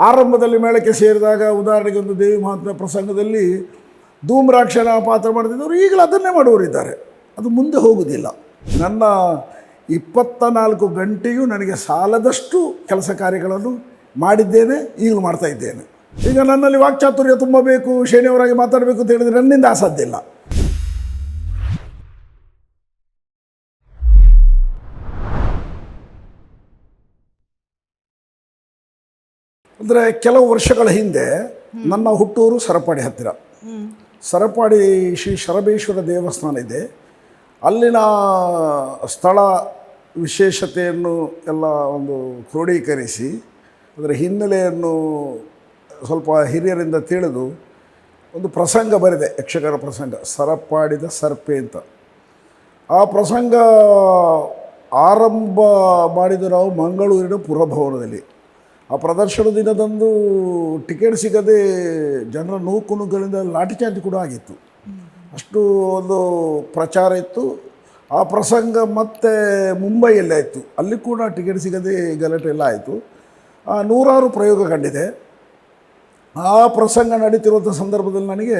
ಆರಂಭದಲ್ಲಿ ಮೇಳಕ್ಕೆ ಸೇರಿದಾಗ ಉದಾಹರಣೆಗೆ ಒಂದು ದೇವಿ ಮಹಾತ್ಮ ಪ್ರಸಂಗದಲ್ಲಿ ಧೂಮ್ರಾಕ್ಷನ ಪಾತ್ರ ಮಾಡಿದವರು ಈಗಲೂ ಅದನ್ನೇ ಮಾಡುವರಿದ್ದಾರೆ ಅದು ಮುಂದೆ ಹೋಗುವುದಿಲ್ಲ. ನನ್ನ ಇಪ್ಪತ್ತ ನಾಲ್ಕು ಗಂಟೆಯೂ ನನಗೆ ಸಾಲದಷ್ಟು ಕೆಲಸ ಕಾರ್ಯಗಳನ್ನು ಮಾಡಿದ್ದೇನೆ, ಈಗಲೂ ಮಾಡ್ತಾ ಇದ್ದೇನೆ. ಈಗ ನನ್ನಲ್ಲಿ ವಾಕ್ಚಾತುರ್ಯ ತುಂಬ ಬೇಕು ಮಾತಾಡಬೇಕು ಅಂತ ಹೇಳಿದರೆ ನನ್ನಿಂದ ಅಸಾಧ್ಯ ಇಲ್ಲ ಅಂದರೆ ಕೆಲವು ವರ್ಷಗಳ ಹಿಂದೆ ನನ್ನ ಹುಟ್ಟೂರು ಸರಪಾಡಿ ಹತ್ತಿರ. ಸರಪಾಡಿ ಶ್ರೀ ಶರಬೇಶ್ವರ ದೇವಸ್ಥಾನ ಇದೆ. ಅಲ್ಲಿನ ಸ್ಥಳ ವಿಶೇಷತೆಯನ್ನು ಎಲ್ಲ ಒಂದು ಕ್ರೋಢೀಕರಿಸಿ ಅದರ ಹಿನ್ನೆಲೆಯನ್ನು ಸ್ವಲ್ಪ ಹಿರಿಯರಿಂದ ತಿಳಿದು ಒಂದು ಪ್ರಸಂಗ ಬರಿದೆ, ಯಕ್ಷಗಾನ ಪ್ರಸಂಗ, ಸರಪಾಡಿದ ಸರ್ಪೆ ಅಂತ. ಆ ಪ್ರಸಂಗ ಆರಂಭ ಮಾಡಿದ ನಾವು ಮಂಗಳೂರಿನ ಪುರಭವನದಲ್ಲಿ. ಆ ಪ್ರದರ್ಶನ ದಿನದಂದು ಟಿಕೆಟ್ ಸಿಗದೆ ಜನರ ನೂಕು ನುಗ್ಗಳಿಂದ ಲಾಠಿ ಚಾರ್ಜ್ ಕೂಡ ಆಗಿತ್ತು. ಅಷ್ಟು ಒಂದು ಪ್ರಚಾರ ಇತ್ತು. ಆ ಪ್ರಸಂಗ ಮತ್ತೆ ಮುಂಬೈಯಲ್ಲಿ ಆಯಿತು. ಅಲ್ಲಿ ಕೂಡ ಟಿಕೆಟ್ ಸಿಗದೆ ಗಲಾಟೆ ಎಲ್ಲ ಆಯಿತು. ಆ ನೂರಾರು ಪ್ರಯೋಗ ಕಂಡಿದೆ. ಆ ಪ್ರಸಂಗ ನಡೀತಿರುವಂಥ ಸಂದರ್ಭದಲ್ಲಿ ನನಗೆ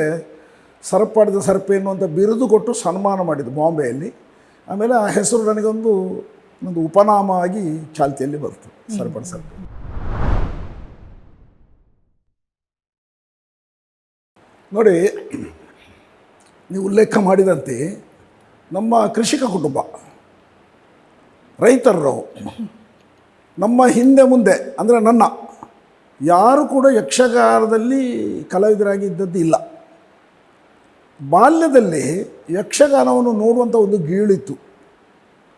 ಸರಪಾಡಿದ ಸರ್ಪ ಎನ್ನುವಂಥ ಬಿರುದು ಕೊಟ್ಟು ಸನ್ಮಾನ ಮಾಡಿದ್ದು ಬಾಂಬೆಯಲ್ಲಿ. ಆಮೇಲೆ ಆ ಹೆಸರು ನನಗೊಂದು ಒಂದು ಉಪನಾಮ ಆಗಿ ಚಾಲ್ತಿಯಲ್ಲಿ ಬಂತು ಸರಪಾಡಿ ಸರ್ಪೆ. ನೋಡಿ, ನೀವು ಉಲ್ಲೇಖ ಮಾಡಿದಂತೆ ನಮ್ಮ ಕೃಷಿಕ ಕುಟುಂಬ, ರೈತರು, ನಮ್ಮ ಹಿಂದೆ ಮುಂದೆ, ಅಂದರೆ ನನ್ನ, ಯಾರು ಕೂಡ ಯಕ್ಷಗಾನದಲ್ಲಿ ಕಲಾವಿದರಾಗಿ ಇದ್ದದ್ದು ಇಲ್ಲ. ಬಾಲ್ಯದಲ್ಲಿ ಯಕ್ಷಗಾನವನ್ನು ನೋಡುವಂಥ ಒಂದು ಗೀಳಿತ್ತು.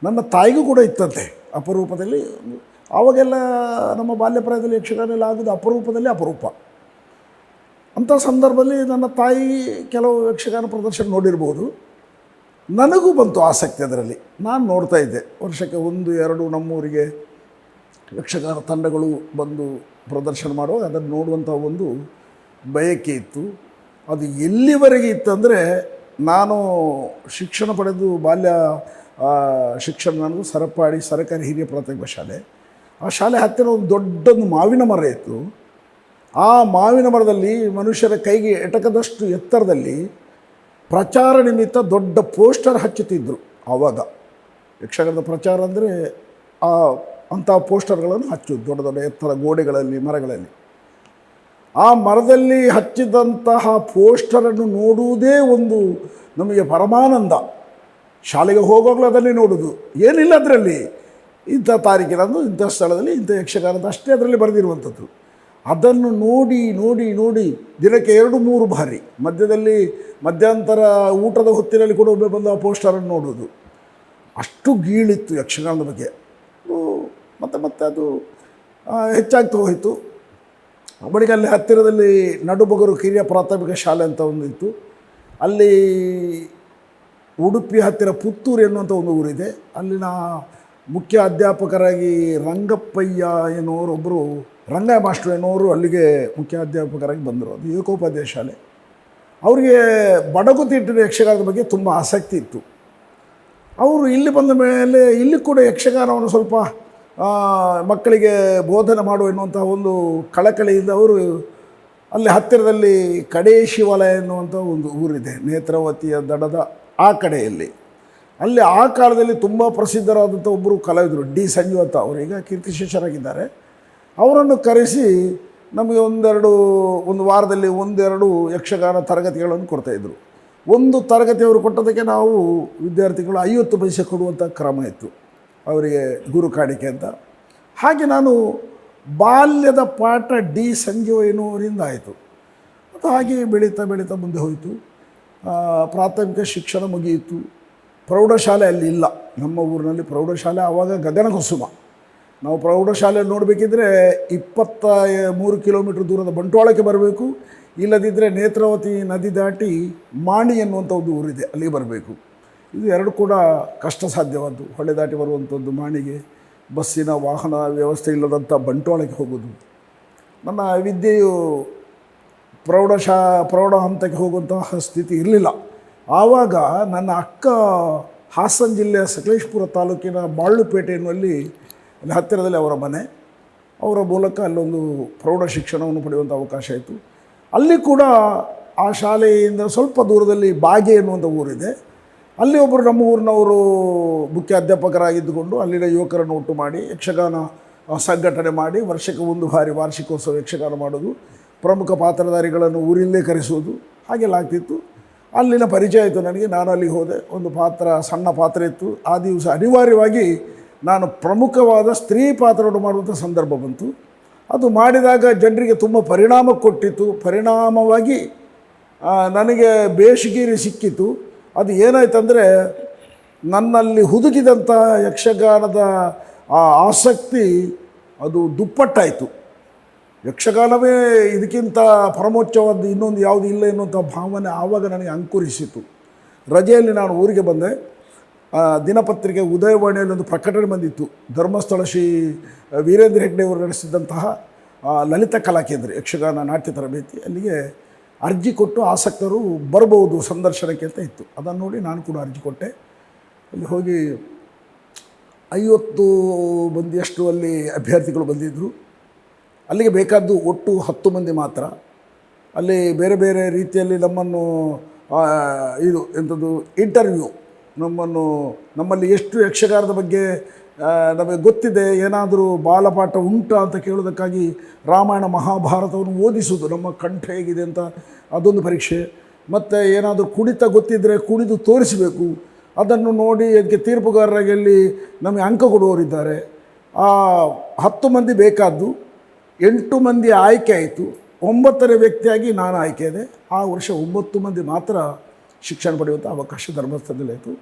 ನನ್ನ ತಾಯಿಗೂ ಕೂಡ ಇತ್ತಂತೆ, ಅಪರೂಪದಲ್ಲಿ. ಆವಾಗೆಲ್ಲ ನಮ್ಮ ಬಾಲ್ಯ ಪ್ರಾಯದಲ್ಲಿ ಯಕ್ಷಗಾನ ಎಲ್ಲ ಆಗೋದು ಅಪರೂಪದಲ್ಲಿ ಅಪರೂಪ. ಅಂಥ ಸಂದರ್ಭದಲ್ಲಿ ನನ್ನ ತಾಯಿ ಕೆಲವು ಯಕ್ಷಗಾನ ಪ್ರದರ್ಶನ ನೋಡಿರ್ಬೋದು. ನನಗೂ ಬಂತು ಆಸಕ್ತಿ ಅದರಲ್ಲಿ. ನಾನು ನೋಡ್ತಾ ಇದ್ದೆ. ವರ್ಷಕ್ಕೆ ಒಂದು, ಎರಡು ನಮ್ಮೂರಿಗೆ ಯಕ್ಷಗಾನ ತಂಡಗಳು ಬಂದು ಪ್ರದರ್ಶನ ಮಾಡುವಾಗ ಅದನ್ನು ನೋಡುವಂಥ ಒಂದು ಬಯಕೆ ಇತ್ತು. ಅದು ಎಲ್ಲಿವರೆಗೆ ಇತ್ತಂದರೆ ನಾನು ಶಿಕ್ಷಣ ಪಡೆದು ಬಾಲ್ಯ ಶಿಕ್ಷಣ ನನಗೂ ಸರಪಾಡಿ ಸರಕಾರಿ ಹಿರಿಯ ಪ್ರಾಥಮಿಕ ಶಾಲೆ. ಆ ಶಾಲೆ ಹತ್ತಿರ ಒಂದು ದೊಡ್ಡೊಂದು ಮಾವಿನ ಮರ ಇತ್ತು. ಆ ಮಾವಿನ ಮರದಲ್ಲಿ ಮನುಷ್ಯರ ಕೈಗೆ ಎಟಕದಷ್ಟು ಎತ್ತರದಲ್ಲಿ ಪ್ರಚಾರ ನಿಮಿತ್ತ ದೊಡ್ಡ ಪೋಸ್ಟರ್ ಹಚ್ಚುತ್ತಿದ್ದರು ಆವಾಗ ಯಕ್ಷಗಾನದ ಪ್ರಚಾರ ಅಂದರೆ ಆ ಅಂಥ ಪೋಸ್ಟರ್ಗಳನ್ನು ಹಚ್ಚೋದು ದೊಡ್ಡ ದೊಡ್ಡ ಎತ್ತರ ಗೋಡೆಗಳಲ್ಲಿ, ಮರಗಳಲ್ಲಿ. ಆ ಮರದಲ್ಲಿ ಹಚ್ಚಿದಂತಹ ಪೋಸ್ಟರನ್ನು ನೋಡುವುದೇ ಒಂದು ನಮಗೆ ಪರಮಾನಂದ. ಶಾಲೆಗೆ ಹೋಗುವಾಗಲೂ ಅದನ್ನೇ ನೋಡೋದು ಏನಿಲ್ಲ ಅದರಲ್ಲಿ. ಇಂಥ ತಾರೀಕಿನಂದು ಇಂಥ ಸ್ಥಳದಲ್ಲಿ, ಇಂಥ ಯಕ್ಷಗಾನದ ಅಷ್ಟೇ ಅದರಲ್ಲಿ ಬರೆದಿರುವಂಥದ್ದು. ಅದನ್ನು ನೋಡಿ ನೋಡಿ ನೋಡಿ, ದಿನಕ್ಕೆ ಎರಡು, ಮೂರು ಬಾರಿ ಮಧ್ಯದಲ್ಲಿ ಮಧ್ಯಂತರ ಊಟದ ಹೊತ್ತಿನಲ್ಲಿ ಕೂಡ ಒಮ್ಮೆ ಬಂದು ಆ ಪೋಸ್ಟರನ್ನು ನೋಡೋದು ಅಷ್ಟು ಗೀಳಿತ್ತು ಯಕ್ಷಗಾನದ ಬಗ್ಗೆ. ಮತ್ತೆ ಮತ್ತೆ ಅದು ಹೆಚ್ಚಾಗ್ತಾ ಹೋಯಿತು. ಬಳಿಕ ಅಲ್ಲಿ ಹತ್ತಿರದಲ್ಲಿ ನಡುಬಗರು ಕಿರಿಯ ಪ್ರಾಥಮಿಕ ಶಾಲೆ ಅಂತ ಒಂದು ಇತ್ತು. ಅಲ್ಲಿ ಉಡುಪಿ ಹತ್ತಿರ ಪುತ್ತೂರು ಎನ್ನುವಂಥ ಒಂದು ಊರಿದೆ. ಅಲ್ಲಿನ ಮುಖ್ಯ ಅಧ್ಯಾಪಕರಾಗಿ ರಂಗಪ್ಪಯ್ಯ ಎನ್ನುವರು ಒಬ್ಬರು ರಂಗಯ್ಯ ಮಾಸ್ಟರ್ ಎನ್ನುವರು ಅಲ್ಲಿಗೆ ಮುಖ್ಯ ಅಧ್ಯಾಪಕರಾಗಿ ಬಂದರು. ಅದು ಏಕೋಪಾಧ್ಯಾಯ ಶಾಲೆ. ಅವರಿಗೆ ಬಡಗುತಿಟ್ಟಿನ ಯಕ್ಷಗಾನದ ಬಗ್ಗೆ ತುಂಬ ಆಸಕ್ತಿ ಇತ್ತು. ಅವರು ಇಲ್ಲಿ ಬಂದ ಮೇಲೆ ಇಲ್ಲಿ ಕೂಡ ಯಕ್ಷಗಾನವನ್ನು ಸ್ವಲ್ಪ ಮಕ್ಕಳಿಗೆ ಬೋಧನೆ ಮಾಡು ಎನ್ನುವಂಥ ಒಂದು ಕಳಕಳಿಯಿಂದ ಅವರು ಅಲ್ಲಿ ಹತ್ತಿರದಲ್ಲಿ ಕಡೇ ಶಿವಾಲಯ ಎನ್ನುವಂಥ ಒಂದು ಊರಿದೆ. ನೇತ್ರಾವತಿಯ ದಡದ ಆ ಕಡೆಯಲ್ಲಿ. ಅಲ್ಲಿ ಆ ಕಾಲದಲ್ಲಿ ತುಂಬ ಪ್ರಸಿದ್ಧರಾದಂಥ ಒಬ್ಬರು ಕಲಾವಿದರು ಡಿ ಸಂಜು ಅಂತ ಅವರು. ಈಗ ಕೀರ್ತಿಶೇಷರಾಗಿದ್ದಾರೆ. ಅವರನ್ನು ಕರೆಸಿ ನಮಗೆ ಒಂದೆರಡು, ಒಂದು ವಾರದಲ್ಲಿ ಒಂದೆರಡು ಯಕ್ಷಗಾನ ತರಗತಿಗಳನ್ನು ಕೊಡ್ತಾಯಿದ್ರು ಒಂದು ತರಗತಿ ಅವರು ಕೊಟ್ಟದಕ್ಕೆ ನಾವು ವಿದ್ಯಾರ್ಥಿಗಳು ಐವತ್ತು ಪೈಸೆ ಕೊಡುವಂಥ ಕ್ರಮ ಇತ್ತು ಅವರಿಗೆ ಗುರು ಕಾಣಿಕೆ ಅಂತ. ಹಾಗೆ ನಾನು ಬಾಲ್ಯದ ಪಾಠ ಡಿ ಸಂಜೀವ ಎನ್ನುವರಿಂದ ಆಯಿತು. ಮತ್ತು ಹಾಗೆ ಬೆಳೀತಾ ಬೆಳೀತಾ ಮುಂದೆ ಹೋಯಿತು. ಪ್ರಾಥಮಿಕ ಶಿಕ್ಷಣ ಮುಗಿಯಿತು. ಪ್ರೌಢಶಾಲೆ ಅಲ್ಲಿ ಇಲ್ಲ. ನಮ್ಮ ಊರಿನಲ್ಲಿ ಪ್ರೌಢಶಾಲೆ ಆವಾಗ ಗಗನಕುಸುಮ. ನಾವು ಪ್ರೌಢಶಾಲೆ ನೋಡಬೇಕಿದ್ರೆ ಇಪ್ಪತ್ತ ಮೂರು ಕಿಲೋಮೀಟ್ರ್ ದೂರದ ಬಂಟ್ವಾಳಕ್ಕೆ ಬರಬೇಕು. ಇಲ್ಲದಿದ್ದರೆ ನೇತ್ರಾವತಿ ನದಿ ದಾಟಿ ಮಾಣಿ ಎನ್ನುವಂಥ ಒಂದು ಊರಿದೆ, ಅಲ್ಲಿಗೆ ಬರಬೇಕು. ಇದು ಎರಡು ಕೂಡ ಕಷ್ಟ ಸಾಧ್ಯವಾದ್ದು ಹೊಳೆ ದಾಟಿ ಬರುವಂಥದ್ದು ಮಾಣಿಗೆ. ಬಸ್ಸಿನ ವಾಹನ ವ್ಯವಸ್ಥೆ ಇಲ್ಲದಂಥ ಬಂಟ್ವಾಳಕ್ಕೆ ಹೋಗೋದು. ನನ್ನ ವಿದ್ಯೆಯು ಪ್ರೌಢಶಾ, ಪ್ರೌಢ ಹಂತಕ್ಕೆ ಹೋಗುವಂತಹ ಸ್ಥಿತಿ ಇರಲಿಲ್ಲ. ಆವಾಗ ನನ್ನ ಅಕ್ಕ ಹಾಸನ ಜಿಲ್ಲೆಯ ಸಕಲೇಶ್ಪುರ ತಾಲೂಕಿನ ಬಾಳುಪೇಟೆ ಎನ್ನುವಲ್ಲಿ ಅಲ್ಲಿ ಹತ್ತಿರದಲ್ಲಿ ಅವರ ಮನೆ. ಅವರ ಮೂಲಕ ಅಲ್ಲೊಂದು ಪ್ರೌಢ ಶಿಕ್ಷಣವನ್ನು ಪಡೆಯುವಂಥ ಅವಕಾಶ ಆಯಿತು ಅಲ್ಲಿ ಕೂಡ ಆ ಶಾಲೆಯಿಂದ ಸ್ವಲ್ಪ ದೂರದಲ್ಲಿ ಬಾಗೆ ಎನ್ನುವಂಥ ಊರಿದೆ. ಅಲ್ಲಿ ಒಬ್ಬರು ನಮ್ಮ ಊರಿನವರು ಮುಖ್ಯ ಅಧ್ಯಾಪಕರಾಗಿದ್ದುಕೊಂಡು ಅಲ್ಲಿನ ಯುವಕರನ್ನು ಒಟ್ಟು ಮಾಡಿ ಯಕ್ಷಗಾನ ಸಂಘಟನೆ ಮಾಡಿ ವರ್ಷಕ್ಕೆ ಒಂದು ಬಾರಿ ವಾರ್ಷಿಕೋತ್ಸವ ಯಕ್ಷಗಾನ ಮಾಡೋದು ಪ್ರಮುಖ ಪಾತ್ರಧಾರಿಗಳನ್ನು ಊರಿಲ್ಲೇ ಕರೆಸುವುದು. ಹಾಗೆಲ್ಲ ಆಗ್ತಿತ್ತು. ಅಲ್ಲಿನ ಪರಿಚಯ ಆಯಿತು ನನಗೆ. ನಾನು ಅಲ್ಲಿಗೆ ಹೋದೆ. ಒಂದು ಪಾತ್ರ, ಸಣ್ಣ ಪಾತ್ರ ಇತ್ತು. ಆ ದಿವಸ ಅನಿವಾರ್ಯವಾಗಿ ನಾನು ಪ್ರಮುಖವಾದ ಸ್ತ್ರೀ ಪಾತ್ರವನ್ನು ಮಾಡುವಂಥ ಸಂದರ್ಭ ಬಂತು. ಅದು ಮಾಡಿದಾಗ ಜನರಿಗೆ ತುಂಬ ಪರಿಣಾಮ ಕೊಟ್ಟಿತ್ತು. ಪರಿಣಾಮವಾಗಿ ನನಗೆ ಬೇಷಗಿರಿ ಸಿಕ್ಕಿತು ಅದು ಏನಾಯ್ತಂದರೆ, ನನ್ನಲ್ಲಿ ಹುದುಗಿದಂಥ ಯಕ್ಷಗಾನದ ಆ ಆಸಕ್ತಿ ಅದು ದುಪ್ಪಟ್ಟಾಯಿತು. ಯಕ್ಷಗಾನವೇ ಇದಕ್ಕಿಂತ ಪರಮೋಚ್ಚವಾದ ಇನ್ನೊಂದು ಯಾವುದು ಇಲ್ಲ ಎನ್ನುವಂಥ ಭಾವನೆ ಆವಾಗ ನನಗೆ ಅಂಕುರಿಸಿತು. ರಜೆಯಲ್ಲಿ ನಾನು ಊರಿಗೆ ಬಂದೆ. ದಿನಪತ್ರಿಕೆ ಉದಯವಾಣಿಯಲ್ಲಿ ಒಂದು ಪ್ರಕಟಣೆ ಬಂದಿತ್ತು. ಧರ್ಮಸ್ಥಳ ಶ್ರೀ ವೀರೇಂದ್ರ ಹೆಗ್ಡೆ ಅವರು ನಡೆಸಿದಂತಹ ಲಲಿತ ಕಲಾ ಕೇಂದ್ರ ಯಕ್ಷಗಾನ ನಾಟ್ಯ ತರಬೇತಿ. ಅಲ್ಲಿಗೆ ಅರ್ಜಿ ಕೊಟ್ಟು ಆಸಕ್ತರು ಬರಬಹುದು ಸಂದರ್ಶನಕ್ಕೆ ಅಂತ ಇತ್ತು. ಅದನ್ನು ನೋಡಿ ನಾನು ಕೂಡ ಅರ್ಜಿ ಕೊಟ್ಟೆ. ಅಲ್ಲಿ ಹೋಗಿ ಐವತ್ತು ಮಂದಿಯಷ್ಟು ಅಲ್ಲಿ ಅಭ್ಯರ್ಥಿಗಳು ಬಂದಿದ್ದರು ಅಲ್ಲಿಗೆ ಬೇಕಾದ್ದು ಒಟ್ಟು ಹತ್ತು ಮಂದಿ ಮಾತ್ರ. ಅಲ್ಲಿ ಬೇರೆ ಬೇರೆ ರೀತಿಯಲ್ಲಿ ನಮ್ಮನ್ನು ಇದು ಎಂಥದ್ದು ಇಂಟರ್ವ್ಯೂ ನಮ್ಮನ್ನು, ನಮ್ಮಲ್ಲಿ ಎಷ್ಟು ಯಕ್ಷಗಾನದ ಬಗ್ಗೆ ನಮಗೆ ಗೊತ್ತಿದೆ, ಏನಾದರೂ ಬಾಲಪಾಠ ಉಂಟಾ ಅಂತ ಕೇಳೋದಕ್ಕಾಗಿ ರಾಮಾಯಣ ಮಹಾಭಾರತವನ್ನು ಓದಿಸುವುದು ನಮ್ಮ ಕಂಠ ಹೇಗಿದೆ ಅಂತ ಅದೊಂದು ಪರೀಕ್ಷೆ. ಮತ್ತು ಏನಾದರೂ ಕುಣಿತ ಗೊತ್ತಿದ್ದರೆ ಕುಣಿದು ತೋರಿಸಬೇಕು. ಅದನ್ನು ನೋಡಿ ಅದಕ್ಕೆ ತೀರ್ಪುಗಾರರಾಗಿ ಅಲ್ಲಿ ನಮಗೆ ಅಂಕ ಕೊಡುವವರಿದ್ದಾರೆ. ಆ ಹತ್ತು ಮಂದಿ ಬೇಕಾದ್ದು ಎಂಟು ಮಂದಿ ಆಯ್ಕೆ ಆಯಿತು. ಒಂಬತ್ತನೇ ವ್ಯಕ್ತಿಯಾಗಿ ನಾನು ಆಯ್ಕೆ ಇದೆ ಆ ವರ್ಷ ಒಂಬತ್ತು ಮಂದಿ ಮಾತ್ರ ಶಿಕ್ಷಣ ಪಡೆಯುವಂಥ ಅವಕಾಶ ಧರ್ಮಸ್ಥಳದಲ್ಲಿ ಆಯಿತು.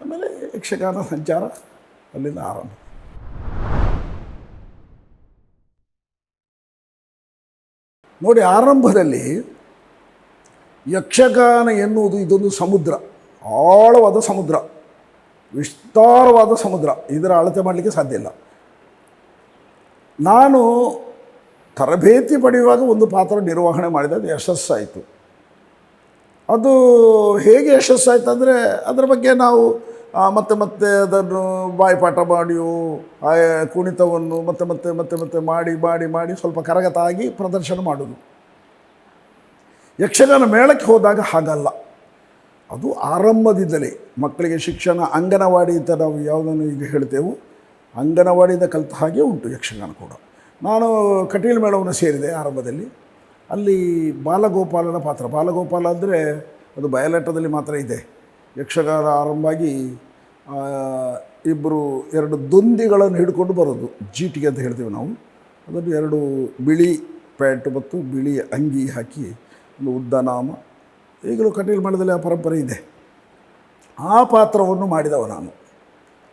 ಆಮೇಲೆ ಯಕ್ಷಗಾನ ಸಂಚಾರ ಅಲ್ಲಿಂದ ಆರಂಭ. ನೋಡಿ, ಆರಂಭದಲ್ಲಿ ಯಕ್ಷಗಾನ ಎನ್ನುವುದು ಇದೊಂದು ಸಮುದ್ರ. ಆಳವಾದ ಸಮುದ್ರ. ವಿಸ್ತಾರವಾದ ಸಮುದ್ರ. ಇದರ ಅಳತೆ ಮಾಡಲಿಕ್ಕೆ ಸಾಧ್ಯ ಇಲ್ಲ. ನಾನು ತರಬೇತಿ ಪಡೆಯುವಾಗ ಒಂದು ಪಾತ್ರ ನಿರ್ವಹಣೆ ಮಾಡಿದೆ, ಅದು ಯಶಸ್ಸಾಯಿತು. ಅದು ಹೇಗೆ ಯಶಸ್ಸಾಯಿತು ಅಂದರೆ, ಅದರ ಬಗ್ಗೆ ನಾವು ಮತ್ತೆ ಮತ್ತೆ ಅದನ್ನು ಬಾಯಿಪಾಠ ಮಾಡಿಯೋ ಕುಣಿತವನ್ನು ಮತ್ತೆ ಮತ್ತೆ ಮತ್ತೆ ಮತ್ತೆ ಮಾಡಿ ಮಾಡಿ ಮಾಡಿ ಸ್ವಲ್ಪ ಕರಗತ ಆಗಿ ಪ್ರದರ್ಶನ ಮಾಡೋದು. ಯಕ್ಷಗಾನ ಮೇಳಕ್ಕೆ ಹೋದಾಗ ಹಾಗಲ್ಲ. ಅದು ಆರಂಭದಿಂದಲೇ ಮಕ್ಕಳಿಗೆ ಶಿಕ್ಷಣ ಅಂಗನವಾಡಿ ಅಂತ ನಾವು ಯಾವುದನ್ನು ಈಗ ಹೇಳ್ತೇವೋ, ಅಂಗನವಾಡಿಯಿಂದ ಕಲಿತ ಹಾಗೆ ಉಂಟು ಯಕ್ಷಗಾನ ಕೂಡ. ನಾನು ಕಟೀಲ್ ಮೇಳವನ್ನು ಸೇರಿದೆ ಆರಂಭದಲ್ಲಿ. ಅಲ್ಲಿ ಬಾಲಗೋಪಾಲನ ಪಾತ್ರ. ಬಾಲಗೋಪಾಲ ಅಂದರೆ ಅದು ಬಯಲಾಟದಲ್ಲಿ ಮಾತ್ರ ಇದೆ. ಯಕ್ಷಗಾನ ಆರಂಭ ಆಗಿ ಇಬ್ಬರು ಎರಡು ದೊಂದಿಗಳನ್ನು ಹಿಡ್ಕೊಂಡು ಬರೋದು. ಜೀಟಿಗೆ ಅಂತ ಹೇಳ್ತೀವಿ ನಾವು. ಅದನ್ನು ಎರಡು ಬಿಳಿ ಪ್ಯಾಂಟ್ ಮತ್ತು ಬಿಳಿ ಅಂಗಿ ಹಾಕಿ ಒಂದು ಉದ್ದ ನಾಮ. ಈಗಲೂ ಕಟೀಲ್ ಮೇಳದಲ್ಲಿ ಆ ಪರಂಪರೆ ಇದೆ. ಆ ಪಾತ್ರವನ್ನು ಮಾಡಿದವ ನಾನು.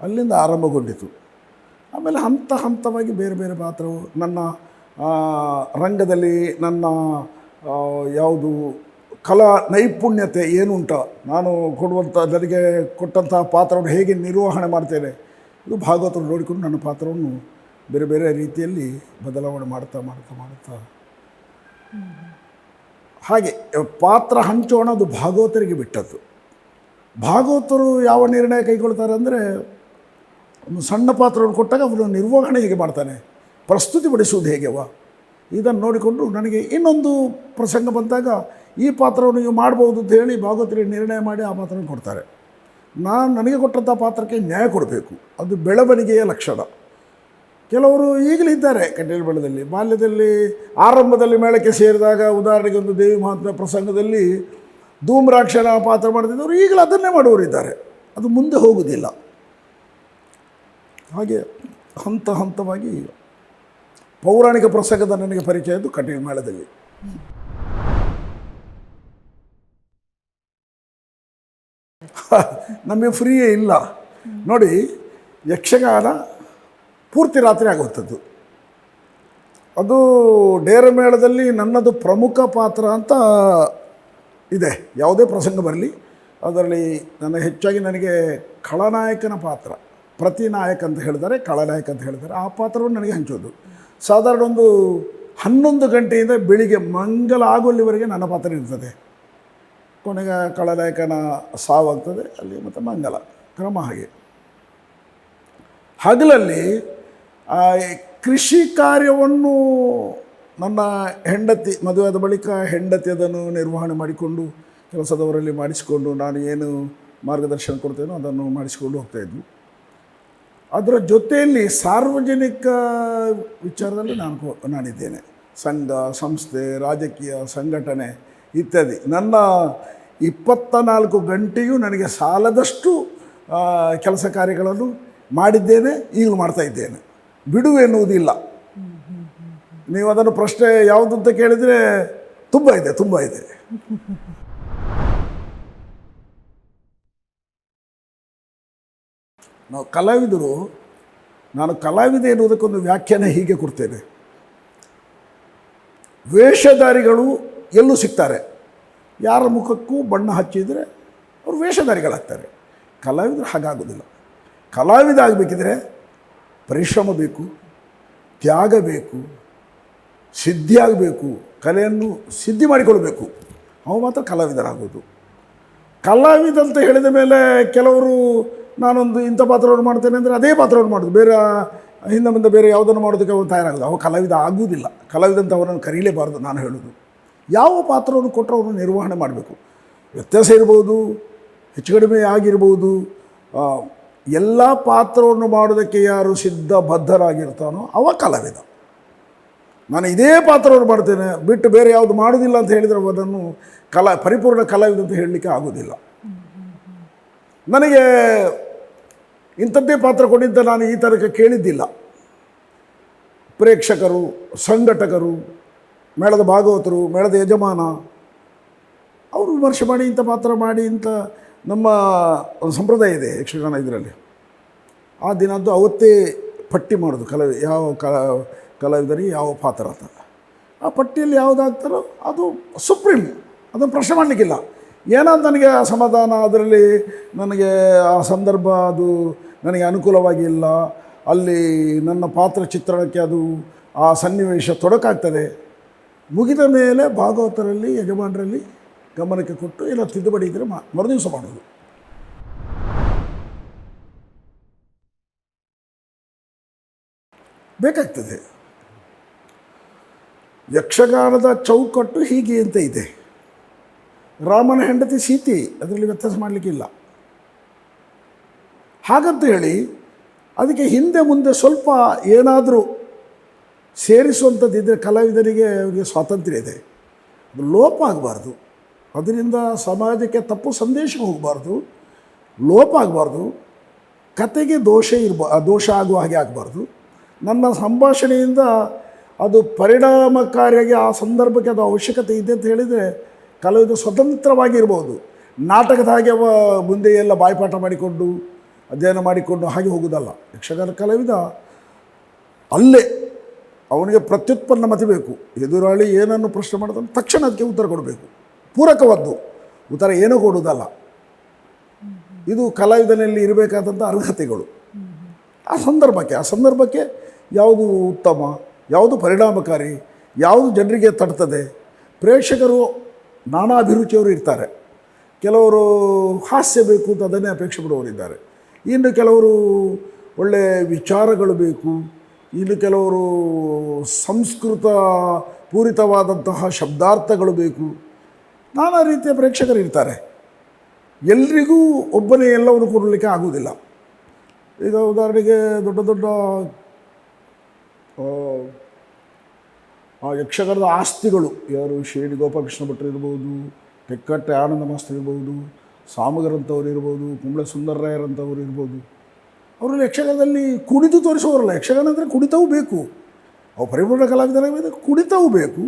ಅಲ್ಲಿಂದ ಆರಂಭಗೊಂಡಿತು. ಆಮೇಲೆ ಹಂತ ಹಂತವಾಗಿ ಬೇರೆ ಬೇರೆ ಪಾತ್ರವು ನನ್ನ ರಂಗದಲ್ಲಿ ನನ್ನ ಯಾವುದು ಕಲಾ ನೈಪುಣ್ಯತೆ ಏನುಂಟ ನಾನು ಕೊಡುವಂಥ, ನನಗೆ ಕೊಟ್ಟಂತಹ ಪಾತ್ರವನ್ನು ಹೇಗೆ ನಿರ್ವಹಣೆ ಮಾಡ್ತೇನೆ, ಇದು ಭಾಗವತರು ನೋಡಿಕೊಂಡು ನನ್ನ ಪಾತ್ರವನ್ನು ಬೇರೆ ಬೇರೆ ರೀತಿಯಲ್ಲಿ ಬದಲಾವಣೆ ಮಾಡ್ತಾ ಮಾಡ್ತಾ ಮಾಡ್ತಾ. ಹಾಗೆ, ಪಾತ್ರ ಹಂಚೋಣ ಅದು ಭಾಗವತರಿಗೆ ಬಿಟ್ಟದ್ದು. ಭಾಗವತರು ಯಾವ ನಿರ್ಣಯ ಕೈಗೊಳ್ತಾರೆ ಅಂದರೆ ಒಂದು ಸಣ್ಣ ಪಾತ್ರವನ್ನು ಕೊಟ್ಟಾಗ ಅವನು ನಿರ್ವಹಣೆ ಹೇಗೆ ಮಾಡ್ತಾನೆ. ಪ್ರಸ್ತುತಿ ಪಡಿಸುವುದು ಹೇಗೆವ ಇದನ್ನು ನೋಡಿಕೊಂಡು ನನಗೆ ಇನ್ನೊಂದು ಪ್ರಸಂಗ ಬಂದಾಗ ಈ ಪಾತ್ರವನ್ನು ನೀವು ಮಾಡ್ಬೋದು ಅಂತ ಹೇಳಿ ಭಾಗವತರಿಗೆ ನಿರ್ಣಯ ಮಾಡಿ ಆ ಪಾತ್ರವನ್ನು ಕೊಡ್ತಾರೆ. ನಾನು ನನಗೆ ಕೊಟ್ಟಂಥ ಪಾತ್ರಕ್ಕೆ ನ್ಯಾಯ ಕೊಡಬೇಕು. ಅದು ಬೆಳವಣಿಗೆಯ ಲಕ್ಷಣ. ಕೆಲವರು ಈಗಲೂ ಇದ್ದಾರೆ ಕಟೀಲು ಮೇಳದಲ್ಲಿ ಬಾಲ್ಯದಲ್ಲಿ, ಆರಂಭದಲ್ಲಿ ಮೇಳಕ್ಕೆ ಸೇರಿದಾಗ ಉದಾಹರಣೆಗೆ ಒಂದು ದೇವಿ ಮಹಾತ್ಮ ಪ್ರಸಂಗದಲ್ಲಿ ಧೂಮ್ರಾಕ್ಷನ ಪಾತ್ರ ಮಾಡ್ತಿದ್ದವರು ಈಗಲೂ ಅದನ್ನೇ ಮಾಡುವವರು ಇದ್ದಾರೆ ಅದು ಮುಂದೆ ಹೋಗುವುದಿಲ್ಲ. ಹಾಗೆ ಹಂತ ಹಂತವಾಗಿ ಪೌರಾಣಿಕ ಪ್ರಸಂಗದ ನನಗೆ ಪರಿಚಯ ಇದ್ದು ಕಟೀಲು ಮೇಳದಲ್ಲಿ. ನಮಗೆ ಫ್ರೀಯೇ ಇಲ್ಲ. ನೋಡಿ, ಯಕ್ಷಗಾನ ಪೂರ್ತಿ ರಾತ್ರಿ ಆಗುವಂಥದ್ದು. ಅದು ಡೇರ ಮೇಳದಲ್ಲಿ ನನ್ನದು ಪ್ರಮುಖ ಪಾತ್ರ ಅಂತ ಇದೆ. ಯಾವುದೇ ಪ್ರಸಂಗ ಬರಲಿ, ಅದರಲ್ಲಿ ನನ್ನ ಹೆಚ್ಚಾಗಿ ನನಗೆ ಖಳನಾಯಕನ ಪಾತ್ರ. ಪ್ರತಿನಾಯಕ ಅಂತ ಹೇಳಿದ್ದಾರೆ ಕಳನಾಯಕ ಅಂತ ಹೇಳಿದ್ದಾರೆ. ಆ ಪಾತ್ರವನ್ನು ನನಗೆ ಹಂಚೋದು. ಸಾಧಾರಣ ಒಂದು ಹನ್ನೊಂದು ಗಂಟೆಯಿಂದ ಬೆಳಿಗ್ಗೆ ಮಂಗಲ ಆಗುವಲ್ಲಿವರೆಗೆ ನನ್ನ ಪಾತ್ರ ಇರ್ತದೆ. ಕೊನೆಗೆ ಕಳನಾಯಕನ ಸಾವಾಗ್ತದೆ, ಅಲ್ಲಿ ಮತ್ತು ಮಂಗಲ, ಕ್ರಮ ಹಾಗೆ. ಹಗಲಲ್ಲಿ ಕೃಷಿ ಕಾರ್ಯವನ್ನು ನನ್ನ ಹೆಂಡತಿ ಮದುವೆಯಾದ ಬಳಿಕ ಹೆಂಡತಿ ಅದನ್ನು ನಿರ್ವಹಣೆ ಮಾಡಿಕೊಂಡು, ಕೆಲಸದವರಲ್ಲಿ ಮಾಡಿಸಿಕೊಂಡು, ನಾನು ಏನು ಮಾರ್ಗದರ್ಶನ ಕೊಡ್ತೇನೋ ಅದನ್ನು ಮಾಡಿಸಿಕೊಂಡು ಹೋಗ್ತಾಯಿದ್ವು ಅದರ ಜೊತೆಯಲ್ಲಿ ಸಾರ್ವಜನಿಕ ವಿಚಾರದಲ್ಲಿ ನಾನು ನಾನಿದ್ದೇನೆ. ಸಂಘ, ಸಂಸ್ಥೆ, ರಾಜಕೀಯ, ಸಂಘಟನೆ ಇತ್ಯಾದಿ. ನನ್ನ ಇಪ್ಪತ್ತ ನಾಲ್ಕು ಗಂಟೆಯೂ ನನಗೆ ಸಾಲದಷ್ಟು ಕೆಲಸ ಕಾರ್ಯಗಳನ್ನು ಮಾಡಿದ್ದೇನೆ, ಈಗಲೂ ಮಾಡ್ತಾ ಇದ್ದೇನೆ. ಬಿಡು ಎನ್ನುವುದಿಲ್ಲ. ನೀವು ಅದನ್ನು ಪ್ರಶ್ನೆ ಯಾವುದು ಅಂತ ಕೇಳಿದರೆ, ತುಂಬ ಇದೆ ತುಂಬ ಇದೆ. ನಾವು ಕಲಾವಿದರು, ನಾನು ಕಲಾವಿದ ಎನ್ನುವುದಕ್ಕೊಂದು ವ್ಯಾಖ್ಯಾನ ಹೀಗೆ ಕೊಡ್ತೇನೆ. ವೇಷಧಾರಿಗಳು ಎಲ್ಲೂ ಸಿಗ್ತಾರೆ. ಯಾರ ಮುಖಕ್ಕೂ ಬಣ್ಣ ಹಚ್ಚಿದರೆ ಅವರು ವೇಷಧಾರಿಗಳಾಗ್ತಾರೆ. ಕಲಾವಿದರು ಹಾಗಾಗೋದಿಲ್ಲ. ಕಲಾವಿದ ಆಗಬೇಕಿದ್ರೆ ಪರಿಶ್ರಮ ಬೇಕು, ತ್ಯಾಗ ಬೇಕು, ಸಿದ್ಧಿ ಆಗಬೇಕು, ಕಲೆಯನ್ನು ಸಿದ್ಧಿ ಮಾಡಿಕೊಳ್ಬೇಕು. ಅವು ಮಾತ್ರ ಕಲಾವಿದರಾಗೋದು ಕಲಾವಿದ ಅಂತ ಹೇಳಿದ ಮೇಲೆ ಕೆಲವರು ನಾನೊಂದು ಇಂಥ ಪಾತ್ರವನ್ನು ಮಾಡ್ತೇನೆ ಅಂದರೆ ಅದೇ ಪಾತ್ರವನ್ನು ಮಾಡೋದು. ಬೇರೆ, ಹಿಂದೆ ಮುಂದೆ ಬೇರೆ ಯಾವುದನ್ನು ಮಾಡೋದಕ್ಕೆ ಅವನು ತಯಾರಾಗೋದು. ಅವ ಕಲಾವಿದ ಆಗುವುದಿಲ್ಲ. ಕಲಾವಿದ ಅಂತ ಅವರನ್ನು ಕರೀಲೇಬಾರ್ದು ನಾನು ಹೇಳೋದು. ಯಾವ ಪಾತ್ರವನ್ನು ಕೊಟ್ಟರು ಅವನು ನಿರ್ವಹಣೆ ಮಾಡಬೇಕು. ವ್ಯತ್ಯಾಸ ಇರ್ಬೋದು, ಹೆಚ್ಚು ಕಡಿಮೆ ಆಗಿರ್ಬೋದು ಎಲ್ಲ ಪಾತ್ರವನ್ನು ಮಾಡೋದಕ್ಕೆ ಯಾರು ಸಿದ್ಧ ಬದ್ಧರಾಗಿರ್ತಾನೋ ಅವ ಕಲಾವಿದ. ನಾನು ಇದೇ ಪಾತ್ರವನ್ನು ಮಾಡ್ತೇನೆ, ಬಿಟ್ಟು ಬೇರೆ ಯಾವುದು ಮಾಡೋದಿಲ್ಲ ಅಂತ ಹೇಳಿದರೆ ಅದನ್ನು ಕಲಾ, ಪರಿಪೂರ್ಣ ಕಲಾವಿದ ಅಂತ ಹೇಳಲಿಕ್ಕೆ ಆಗೋದಿಲ್ಲ. ನನಗೆ ಇಂಥದ್ದೇ ಪಾತ್ರ ಕೊಟ್ಟಿದ್ದ ನಾನು ಈ ತನಕ ಕೇಳಿದ್ದಿಲ್ಲ. ಪ್ರೇಕ್ಷಕರು, ಸಂಘಟಕರು, ಮೇಳದ ಭಾಗವತರು, ಮೇಳದ ಯಜಮಾನ, ಅವರು ವಿಮರ್ಶೆ ಮಾಡಿ ಇಂಥ ಪಾತ್ರ ಮಾಡಿ ಇಂಥ ನಮ್ಮ ಒಂದು ಸಂಪ್ರದಾಯ ಇದೆ ಯಕ್ಷಗಾನ ಇದರಲ್ಲಿ. ಆ ದಿನದ್ದು ಅವತ್ತೇ ಪಟ್ಟಿ ಮಾಡೋದು ಕಲಾವಿ ಯಾವ ಕಲಾ ಕಲಾವಿದರಿಗೆ ಯಾವ ಪಾತ್ರ ಅಂತ. ಆ ಪಟ್ಟಿಯಲ್ಲಿ ಯಾವುದಾಗ್ತಾರೋ ಅದು ಸುಪ್ರೀಂ, ಅದನ್ನು ಪ್ರಶ್ನೆ ಮಾಡಲಿಕ್ಕಿಲ್ಲ. ಏನಾದ್ರು ನನಗೆ ಅಸಮಾಧಾನ ಅದರಲ್ಲಿ ನನಗೆ ಆ ಸಂದರ್ಭ ಅದು ನನಗೆ ಅನುಕೂಲವಾಗಿಲ್ಲ. ಅಲ್ಲಿ ನನ್ನ ಪಾತ್ರ ಚಿತ್ರಣಕ್ಕೆ ಅದು ಆ ಸನ್ನಿವೇಶ ತೊಡಕಾಗ್ತದೆ. ಮುಗಿದ ಮೇಲೆ ಭಾಗವತರಲ್ಲಿ, ಯಜಮಾನರಲ್ಲಿ ಗಮನಕ್ಕೆ ಕೊಟ್ಟು ಇಲ್ಲ ತಿದ್ದುಪಡಿ ಇದ್ದರೆ ಮರುದಿವಸ ಮಾಡೋದು. ಬೇಕಾಗ್ತದೆ. ಯಕ್ಷಗಾನದ ಚೌಕಟ್ಟು ಹೀಗೆ ಅಂತ ಇದೆ. ರಾಮನ ಹೆಂಡತಿ ಸೀತಿ ಅದರಲ್ಲಿ ವ್ಯತ್ಯಾಸ ಮಾಡಲಿಕ್ಕಿಲ್ಲ. ಹಾಗಂತ ಹೇಳಿ ಅದಕ್ಕೆ ಹಿಂದೆ ಮುಂದೆ ಸ್ವಲ್ಪ ಏನಾದರೂ ಸೇರಿಸುವಂಥದ್ದಿದ್ದರೆ ಕಲಾವಿದರಿಗೆ ಅವರಿಗೆ ಸ್ವಾತಂತ್ರ್ಯ ಇದೆ. ಲೋಪ ಆಗಬಾರ್ದು. ಅದರಿಂದ ಸಮಾಜಕ್ಕೆ ತಪ್ಪು ಸಂದೇಶ ಹೋಗಬಾರ್ದು. ಲೋಪ ಆಗಬಾರ್ದು. ಕತೆಗೆ ದೋಷ ಇರಬ, ದೋಷ ಆಗುವ ಹಾಗೆ ಆಗಬಾರ್ದು. ನನ್ನ ಸಂಭಾಷಣೆಯಿಂದ ಅದು ಪರಿಣಾಮಕಾರಿಯಾಗಿ ಆ ಸಂದರ್ಭಕ್ಕೆ ಅದು ಅವಶ್ಯಕತೆ ಇದೆ ಅಂತ ಹೇಳಿದರೆ ಕಲಾವಿದ ಸ್ವತಂತ್ರವಾಗಿ ಇರ್ಬೋದು ನಾಟಕದ ಹಾಗೆ ಮುಂದೆ ಎಲ್ಲ ಬಾಯ್ಪಾಠ ಮಾಡಿಕೊಂಡು, ಅಧ್ಯಯನ ಮಾಡಿಕೊಂಡು ಹಾಗೆ ಹೋಗೋದಲ್ಲ ಯಕ್ಷಗಾನ ಕಲಾವಿದ ಅಲ್ಲೇ ಅವನಿಗೆ ಪ್ರತ್ಯುತ್ಪನ್ನ ಮತಿ ಬೇಕು. ಎದುರಾಳಿ ಏನನ್ನು ಪ್ರಶ್ನೆ ಮಾಡಿದ್ರೆ ತಕ್ಷಣ ಅದಕ್ಕೆ ಉತ್ತರ ಕೊಡಬೇಕು. ಪೂರಕವಾದ್ದು. ಉತ್ತರ ಏನೂ ಕೊಡುವುದಲ್ಲ. ಇದು ಕಲಾವಿದನಲ್ಲಿ ಇರಬೇಕಾದಂಥ ಅರ್ಹತೆಗಳು. ಆ ಸಂದರ್ಭಕ್ಕೆ ಆ ಸಂದರ್ಭಕ್ಕೆ ಯಾವುದು ಉತ್ತಮ, ಯಾವುದು ಪರಿಣಾಮಕಾರಿ, ಯಾವುದು ಜನರಿಗೆ ತಡ್ತದೆ ಪ್ರೇಕ್ಷಕರು ನಾನಾ ಅಭಿರುಚಿಯವರು ಇರ್ತಾರೆ. ಕೆಲವರು ಹಾಸ್ಯ ಬೇಕು ಅಂತ ಅದನ್ನೇ ಅಪೇಕ್ಷೆ ಪಡುವವರಿದ್ದಾರೆ ಇನ್ನು ಕೆಲವರು ಒಳ್ಳೆಯ ವಿಚಾರಗಳು ಬೇಕು. ಇನ್ನು ಕೆಲವರು ಸಂಸ್ಕೃತ ಪೂರಿತವಾದಂತಹ ಶಬ್ದಾರ್ಥಗಳು ಬೇಕು. ನಾನಾ ರೀತಿಯ ಪ್ರೇಕ್ಷಕರು ಇರ್ತಾರೆ. ಎಲ್ರಿಗೂ ಒಬ್ಬನೇ ಎಲ್ಲವನ್ನು ಕೊಡಲಿಕ್ಕೆ ಆಗುವುದಿಲ್ಲ. ಈಗ ಉದಾಹರಣೆಗೆ ದೊಡ್ಡ ದೊಡ್ಡ ಯಕ್ಷಗಾನದ ಆಸ್ತಿಗಳು, ಯಾರು ಶಿರಡಿ ಗೋಪಾಲಕೃಷ್ಣ ಭಟ್ರು ಇರ್ಬೋದು ತೆಕ್ಕಟ್ಟೆ ಆನಂದ ಮಾಸ್ತರ್ ಇರ್ಬೋದು, ಸಾಮಗರಂಥವ್ರು ಇರ್ಬೋದು, ಕುಂಬಳೆ ಸುಂದರರಾಯರಂಥವ್ರು ಇರ್ಬೋದು ಅವರು ಯಕ್ಷಗಾನದಲ್ಲಿ ಕುಣಿದು ತೋರಿಸೋರಲ್ಲ ಯಕ್ಷಗಾನ ಅಂದರೆ ಕುಣಿತವೂ ಬೇಕು. ಅವು ಪರಿಪೂರ್ಣ ಕಲಾವಿದರಾಗಬೇಕು ಕುಣಿತವೂ ಬೇಕು,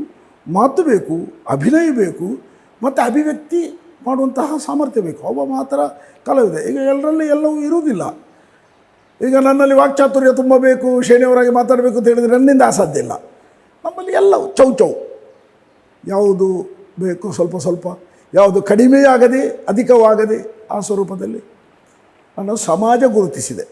ಮಾತು ಬೇಕು, ಅಭಿನಯ ಬೇಕು, ಮತ್ತು ಅಭಿವ್ಯಕ್ತಿ ಮಾಡುವಂತಹ ಸಾಮರ್ಥ್ಯ ಬೇಕು. ಅವ ಮಾತ್ರ ಕಲಾವಿದ. ಈಗ ಎಲ್ಲರಲ್ಲಿ ಎಲ್ಲವೂ ಇರುವುದಿಲ್ಲ. ಈಗ ನನ್ನಲ್ಲಿ ವಾಕ್ಚಾತುರ್ಯ ತುಂಬ ಬೇಕು ಶೇಣಿಯವರಾಗಿ ಮಾತಾಡಬೇಕು ಅಂತ ಹೇಳಿದರೆ ನನ್ನಿಂದ ಅಸಾಧ್ಯ ಇಲ್ಲ. ನಮ್ಮಲ್ಲಿ ಎಲ್ಲ ಚೌ ಚೌ. ಯಾವುದು ಬೇಕು ಸ್ವಲ್ಪ ಸ್ವಲ್ಪ. ಯಾವುದು ಕಡಿಮೆಯಾಗದೆ ಅಧಿಕವಾಗದೆ ಆ ಸ್ವರೂಪದಲ್ಲಿ ನಾನು ಸಮಾಜ ಗುರುತಿಸಿದೆ.